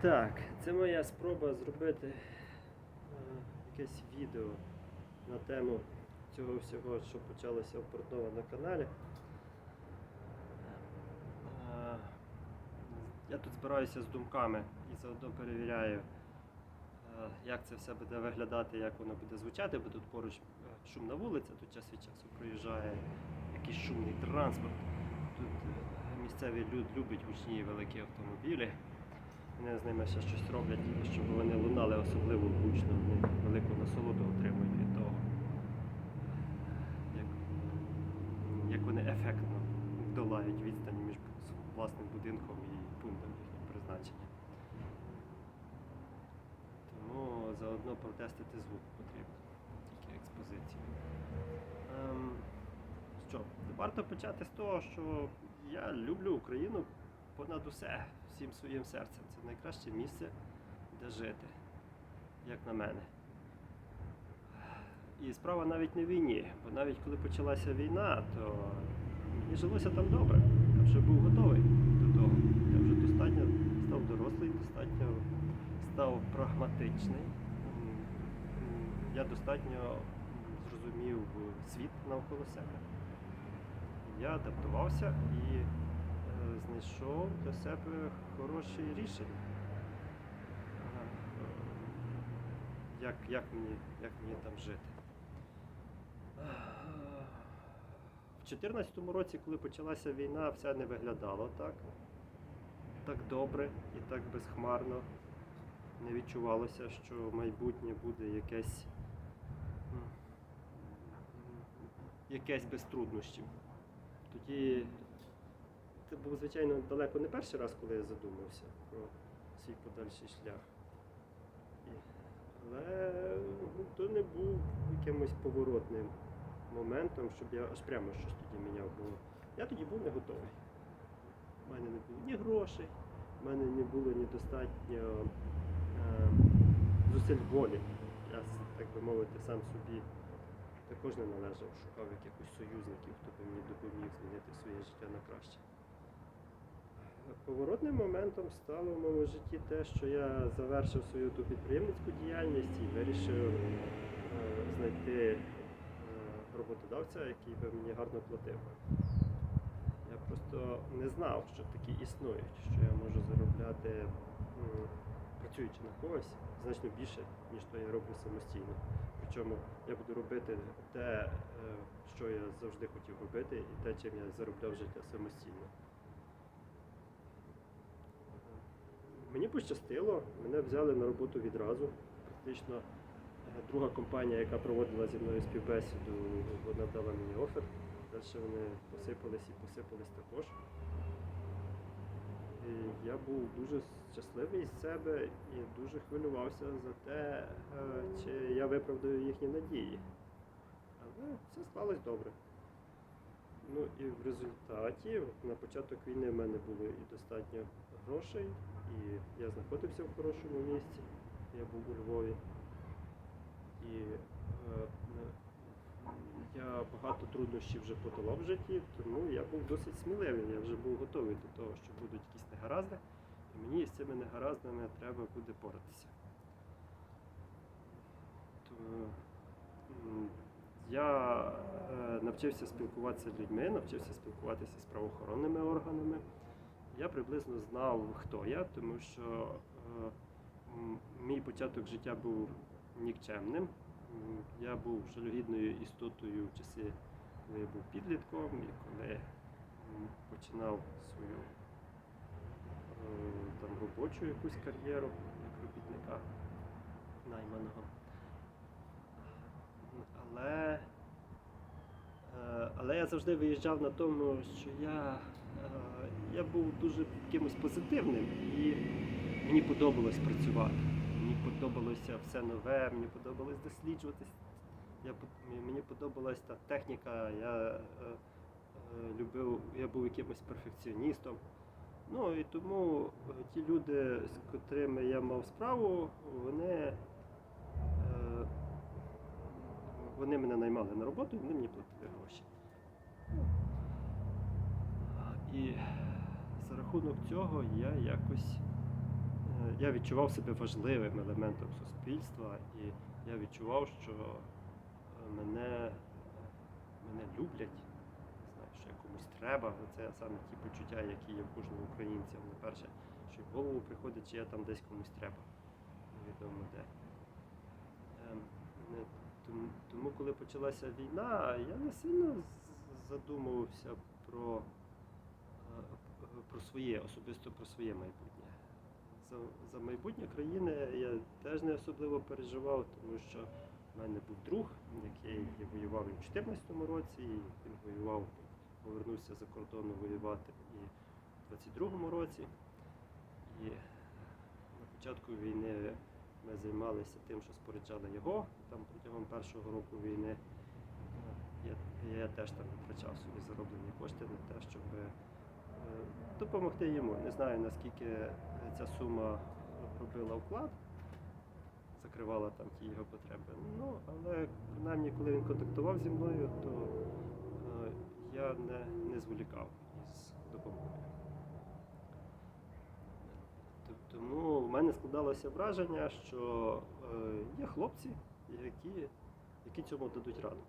Так, це моя спроба зробити е, якесь відео на тему цього всього, що почалося в Портнова на каналі. Е, Я тут збираюся з думками і заодно перевіряю, е, як це все буде виглядати, як воно буде звучати, бо тут поруч е, шумна вулиця, тут час від часу проїжджає якийсь шумний транспорт. Тут е, місцевий люд любить гучні великі автомобілі. Вони з ними ще щось роблять, щоб вони лунали особливо гучно, вони велику насолоду отримують від того, як, як вони ефектно долають відстані між власним будинком і пунктом їхнього призначення. Тому заодно протестити звук потрібно, тільки експозицію. Ем, що, варто почати з того, що я люблю Україну понад усе, всім своїм серцем. Це найкраще місце, де жити, як на мене. І справа навіть не в війні, бо навіть коли почалася війна, то мені жилося там добре. Я вже був готовий до того. Я вже достатньо став дорослий, достатньо став прагматичний. Я достатньо зрозумів світ навколо себе. Я адаптувався і знайшов для себе хороші рішення. Як, як, мені, як мені там жити. В 2014 році, коли почалася війна, все не виглядало так. Так добре і так безхмарно. Не відчувалося, що майбутнє буде якесь, якесь без труднощів. Тоді це був, звичайно, далеко не перший раз, коли я задумався про свій подальший шлях. Але ну, то не був якимось поворотним моментом, щоб я аж прямо щось тоді міняв. Бо я тоді був не готовий. У мене не було ні грошей, в мене не було ні достатньо е, зусиль волі. Я, так би мовити, сам собі також не належав, шукав якихось союзників, хто би мені допоміг змінити своє життя на краще. Поворотним моментом стало в моєму житті те, що я завершив свою ту підприємницьку діяльність і вирішив е, знайти е, роботодавця, який би мені гарно платив. Я просто не знав, що такі існують, що я можу заробляти, працюючи на когось, значно більше, ніж то я роблю самостійно. Причому я буду робити те, е, що я завжди хотів робити, і те, чим я заробляв життя самостійно. Мені пощастило, мене взяли на роботу відразу. Практично е, друга компанія, яка проводила зі мною співбесіду, вона дала мені офер. Далі вони посипались і посипались також. І я був дуже щасливий з себе і дуже хвилювався за те, е, чи я виправдаю їхні надії. Але все склалось добре. Ну і в результаті на початок війни в мене було і достатньо грошей, і я знаходився в хорошому місці. Я був у Львові. І е, я багато труднощів вже подолав в житті, тому я був досить сміливий. Я вже був готовий до того, що будуть якісь негаразди, і мені з цими негараздами треба буде поратися. М, я е, навчився спілкуватися з людьми, навчився спілкуватися з правоохоронними органами. Я приблизно знав, хто я, тому що е, мій початок життя був нікчемним. Я був жалюгідною істотою в часи, коли я був підлітком і коли починав свою е, там, робочу якусь кар'єру як робітника найманого. Але, е, але я завжди виїжджав на тому, що я, я був дуже якимось позитивним і мені подобалось працювати. Мені подобалося все нове, мені подобалось досліджувати. Я, мені подобалась та техніка, я е, е, любив, я був якимось перфекціоністом. Ну і тому е, ті люди, з котрими я мав справу, вони, е, вони мене наймали на роботу і вони мені платили гроші. І за рахунок цього я якось е, я відчував себе важливим елементом суспільства, і я відчував, що е, мене, мене люблять, не знаю, що я комусь треба. Це саме ті почуття, які є в кожного українця. Не перше, що в голову приходить, чи я там десь комусь треба. Невідомо де. Ем, Тому, тому коли почалася війна, я не сильно задумувався про, е, про своє, особисто про своє майбутнє. За, за майбутнє країни я теж не особливо переживав, тому що в мене був друг, який воював і в 2014 році, і він воював, повернувся за кордону воювати і в 22-му році. І на початку війни ми займалися тим, що споряджали його там протягом першого року війни. Я, я теж там витрачав собі зароблені кошти на те, щоб е, допомогти йому. Не знаю наскільки ця сума робила вклад, закривала там ті його потреби. Ну, але принаймні, коли він контактував зі мною, то е, я не, не зволікав із допомогою. Тому в мене складалося враження, що е, є хлопці, які, які цьому дадуть раду.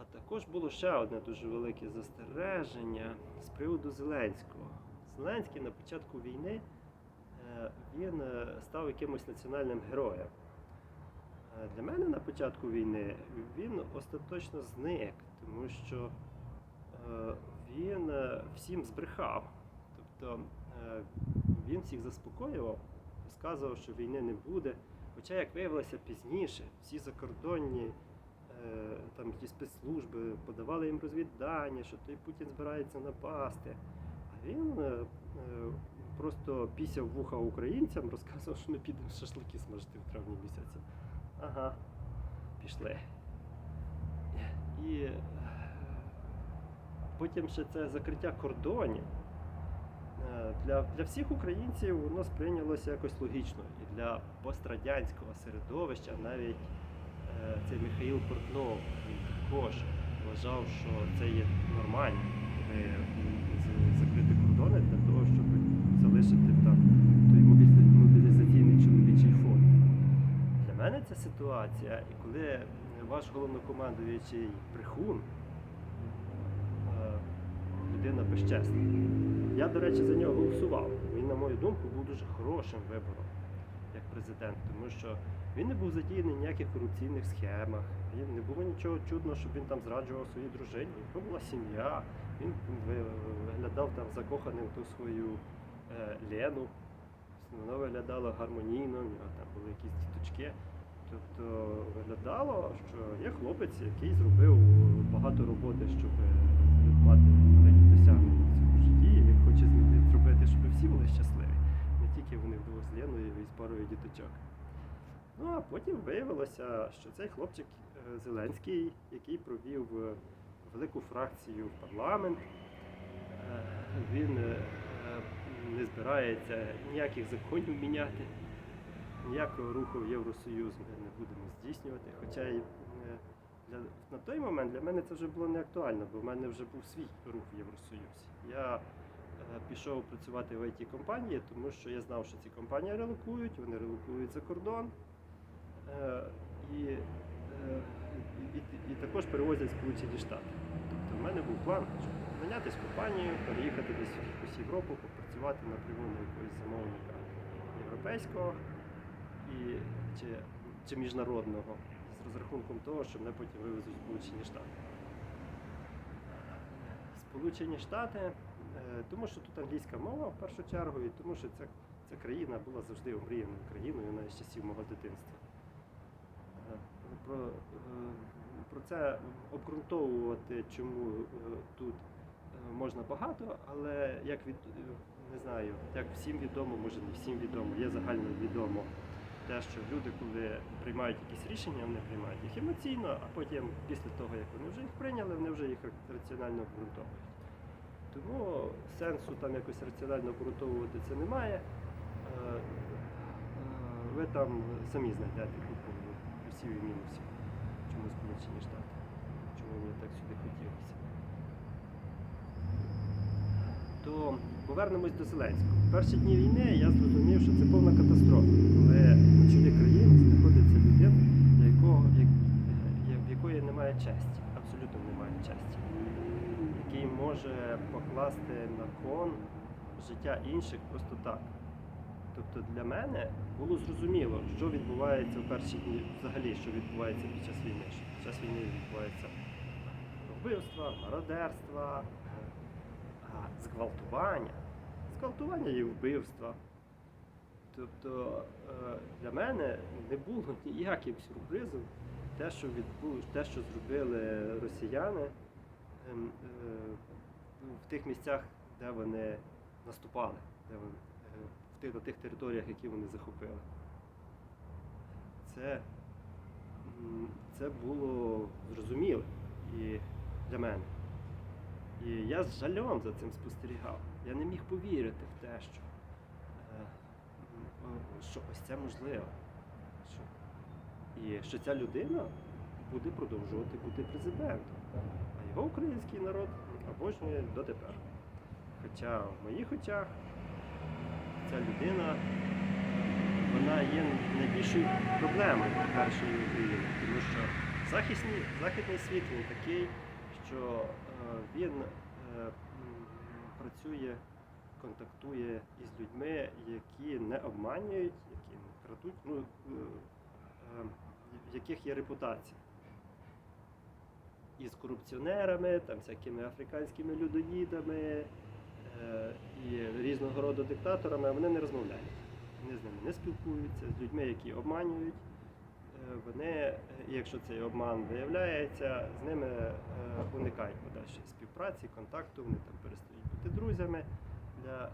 А також було ще одне дуже велике застереження з приводу Зеленського. Зеленський на початку війни е, він е, став якимось національним героєм. Е, Для мене на початку війни він остаточно зник, тому що він всім збрехав. Тобто він всіх заспокоював, розказував, що війни не буде. Хоча, як виявилося пізніше, всі закордонні там ті спецслужби подавали їм розвіддання, що той Путін збирається напасти. А він е, е, просто пісяв вуха українцям, розказував, що ми підемо шашлики смажити в травні місяці. Ага, пішли. І е, потім ще це закриття кордонів. Е, Для, для всіх українців воно сприйнялося якось логічно. І для пострадянського середовища навіть е, цей Михаїл Портнов він також вважав, що це є нормально, закрити кордони для того, щоб залишити там той мобілізаційний чоловічий фонд. Для мене ця ситуація, і коли ваш головнокомандуючий брехун, е, людина безчесна. Я, до речі, за нього голосував. Він, на мою думку, був дуже хорошим вибором президент, тому що він не був задіяний ніяких корупційних схемах. Він не було нічого чудного, щоб він там зраджував своїй дружині. У нього була сім'я. Він виглядав там закоханим ту свою е, Лену. Воно виглядало гармонійно, в нього там були якісь діточки. Тобто виглядало, що є хлопець, який зробив багато роботи, щоб е, мати великі досягнення в цьому житті. І хоче зробити, щоб всі були щасливі, тільки вони вдвох з Леною і з парою діточок. Ну а потім виявилося, що цей хлопчик е, Зеленський, який провів е, велику фракцію в парламент, е, він не збирається ніяких законів міняти, ніякого руху в Євросоюз ми не будемо здійснювати. Хоча для, на той момент для мене це вже було не актуально, бо в мене вже був свій рух в Євросоюзі. Я пішов працювати в it компанії, тому що я знав, що ці компанії релокують, вони релокують за кордон. Е, і, е, і, і, також перевозять Сполучені Штати. Тобто в мене був план, щоб нанятись в компанію, переїхати десь в якусь Європу, попрацювати напряму на якогось замовника європейського і, чи, чи міжнародного з розрахунком того, що мене потім вивезуть в Сполучені Штати. Сполучені Штати, е, тому що тут англійська мова в першу чергу, і тому що ця, ця країна була завжди омріяною країною з часів мого дитинства. Е, Про, е, про це обґрунтовувати, чому е, тут можна багато, але як від не знаю, як всім відомо, може не всім відомо, є загально відомо те, що люди, коли приймають якісь рішення, вони приймають їх емоційно, а потім, після того, як вони вже їх прийняли, вони вже їх раціонально обґрунтовують. Тому сенсу там якось раціонально обґрунтовувати це немає. Е, е, Ви там самі знайдете купу плюсів і мінусів. Чому Сполучені Штати? Чому мені так сюди хотілося? то повернемось до Зеленського. В перші дні війни я зрозумів, що це повна катастрофа, коли на чолі країни знаходиться людина, е, в якої немає честі, абсолютно немає честі, який може покласти на кон життя інших просто так. Тобто для мене було зрозуміло, що відбувається в перші дні, взагалі, що відбувається під час війни. Що під час війни відбувається вбивства, мародерства, е, зґвалтування. Зґвалтування і вбивства. Тобто е, для мене не було ніяким сюрпризом те, що відбуло, те, що зробили росіяни в тих місцях, де вони наступали, де вони, е, в тих, на тих територіях, які вони захопили. Це, це було зрозуміло і для мене. І я з жалем за цим спостерігав. Я не міг повірити в те, що, е, що ось це можливо. Що, і що ця людина буде продовжувати бути президентом. А його український народ обожнює дотепер. Хоча в моїх очах ця людина вона є найбільшою проблемою теперішньої України, тому що захисний, західний світ він такий, що е, він е, працює, контактує із людьми, які не обманюють, які не крадуть, ну, е, в яких є репутація. І з корупціонерами, там всякими африканськими людоїдами е, і різного роду диктаторами вони не розмовляють. Вони з ними не спілкуються, з людьми, які обманюють. Е, Вони, е, якщо цей обман виявляється, з ними е, уникають подальшої співпраці, контакту, вони там перестають бути друзями для,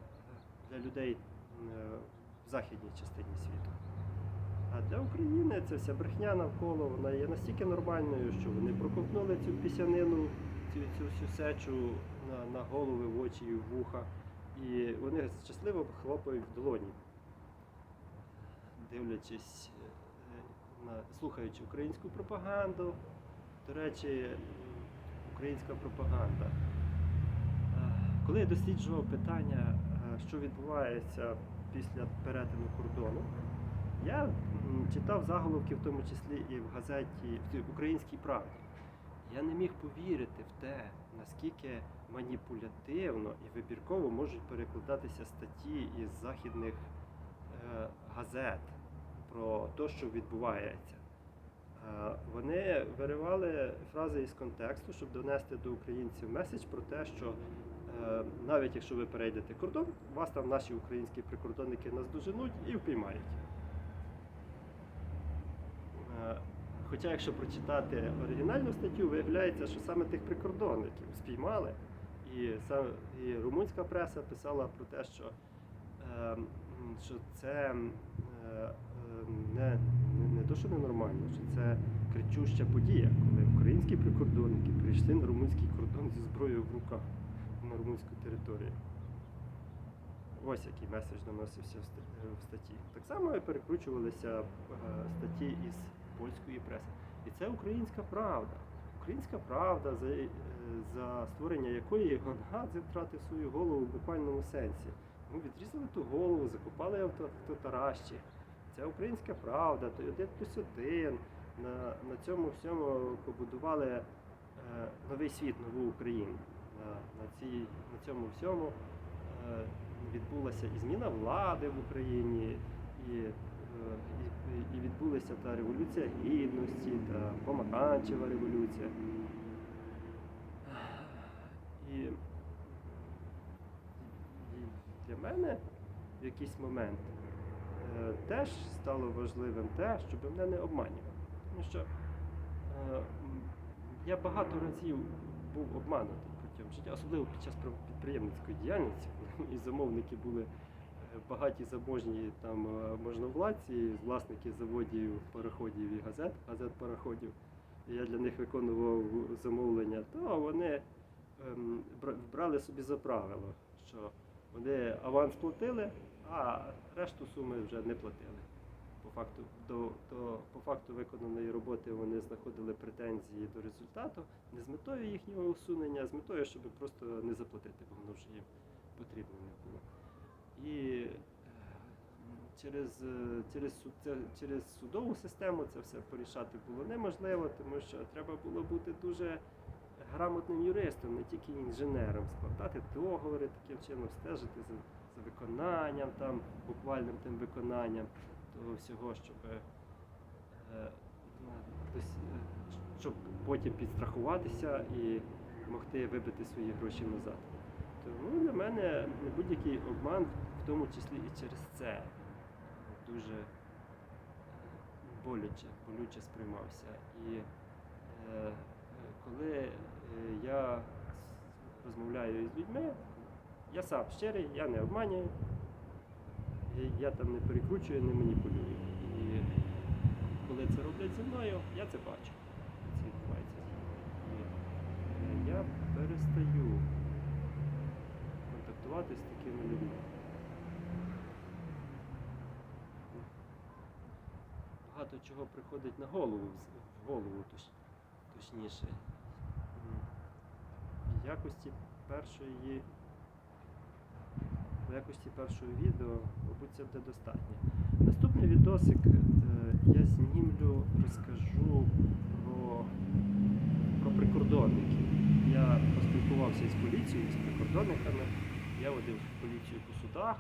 для людей е, в західній частині світу. А для України це вся брехня навколо, вона є настільки нормальною, що вони проковтнули цю пісянину, цю, цю всю сечу на, на голови, в очі і в вуха. І вони щасливо хлопають в долоні, дивлячись, е, на, слухаючи українську пропаганду. До речі, українська пропаганда. Е, Коли я досліджував питання, е, що відбувається після перетину кордону, я читав заголовки, в тому числі і в газеті в українській правді. Я не міг повірити в те, наскільки маніпулятивно і вибірково можуть перекладатися статті із західних е, газет про те, що відбувається. Е, Вони виривали фрази із контексту, щоб донести до українців меседж про те, що е, навіть якщо ви перейдете кордон, вас там наші українські прикордонники наздоженуть і впіймають. Е, Хоча, якщо прочитати оригінальну статтю, виявляється, що саме тих прикордонників спіймали, і і румунська преса писала про те, що, е, що це е, е, не, не, то, що ненормально, що це кричуща подія, коли українські прикордонники прийшли на румунський кордон зі зброєю в руках на румунську територію. Ось який меседж доносився в статті. Так само і перекручувалися е, статті із польської преси. І це українська правда. Українська правда, за, е, за створення якої Гонгадзе втратив свою голову в буквальному сенсі. Ми відрізали ту голову, закопали та- Це українська правда, то один плюс один. На, на цьому всьому побудували е, новий світ, нову Україну. На, на, цій, на цьому всьому е, відбулася і зміна влади в Україні, і, і, відбулася та революція гідності, та помаранчева революція. І, для мене в якийсь момент е, теж стало важливим те, щоб мене не обманювали. Тому що е, я багато разів був обманутий протягом життя, особливо під час підприємницької діяльності, коли і замовники були багаті заможні там е, можновладці, власники заводів, пароходів і газет, газет пароходів. Я для них виконував замовлення, то вони ем, брали собі за правило, що вони аванс платили, а решту суми вже не платили. По факту, до, до, по факту виконаної роботи вони знаходили претензії до результату не з метою їхнього усунення, а з метою, щоб просто не заплатити, бо воно вже їм потрібно не було. І е, через, е, через, через судову систему це все порішати було неможливо, тому що треба було бути дуже грамотним юристом, не тільки інженером, складати договори таким чином, стежити за, за виконанням, там, буквальним тим виконанням того всього, щоб, е, щоб потім підстрахуватися і могти вибити свої гроші назад. Тому для мене будь-який обман, в тому числі і через це, дуже е, боляче, болюче сприймався. І е, коли е, я розмовляю з людьми, я сам щирий, я не обманюю, я там не перекручую, не маніпулюю. І коли це роблять зі мною, я це бачу. Це відбувається зі мною. І е, я перестаю контактувати з такими людьми. Багато чого приходить на голову, в голову точ, точніше. В якості першої в якості першого відео, мабуть, це буде достатньо. Наступний відосик е, я знімлю, розкажу про, про прикордонників. Я поспілкувався із поліцією, з прикордонниками. Я водив поліцію по судах.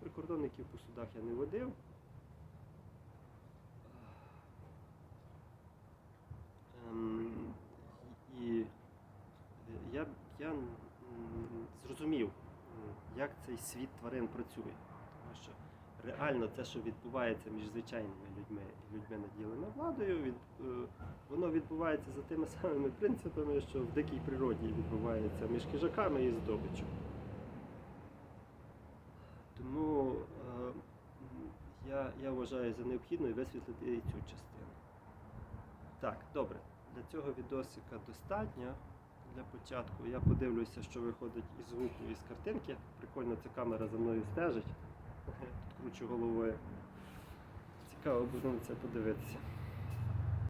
Прикордонників по судах я не водив. І я, я зрозумів, як цей світ тварин працює. Тому що реально це, що відбувається між звичайними людьми і людьми наділеними владою, від, е, воно відбувається за тими самими принципами, що в дикій природі відбувається між хижаками і здобиччю. Тому е, я, я вважаю за необхідною висвітлити і цю частину. Так, добре. Для цього відосика достатньо. Для початку я подивлюся, що виходить із звуку і з картинки. Прикольно, ця камера за мною стежить. Тут кручу головою. Цікаво буде на це подивитися.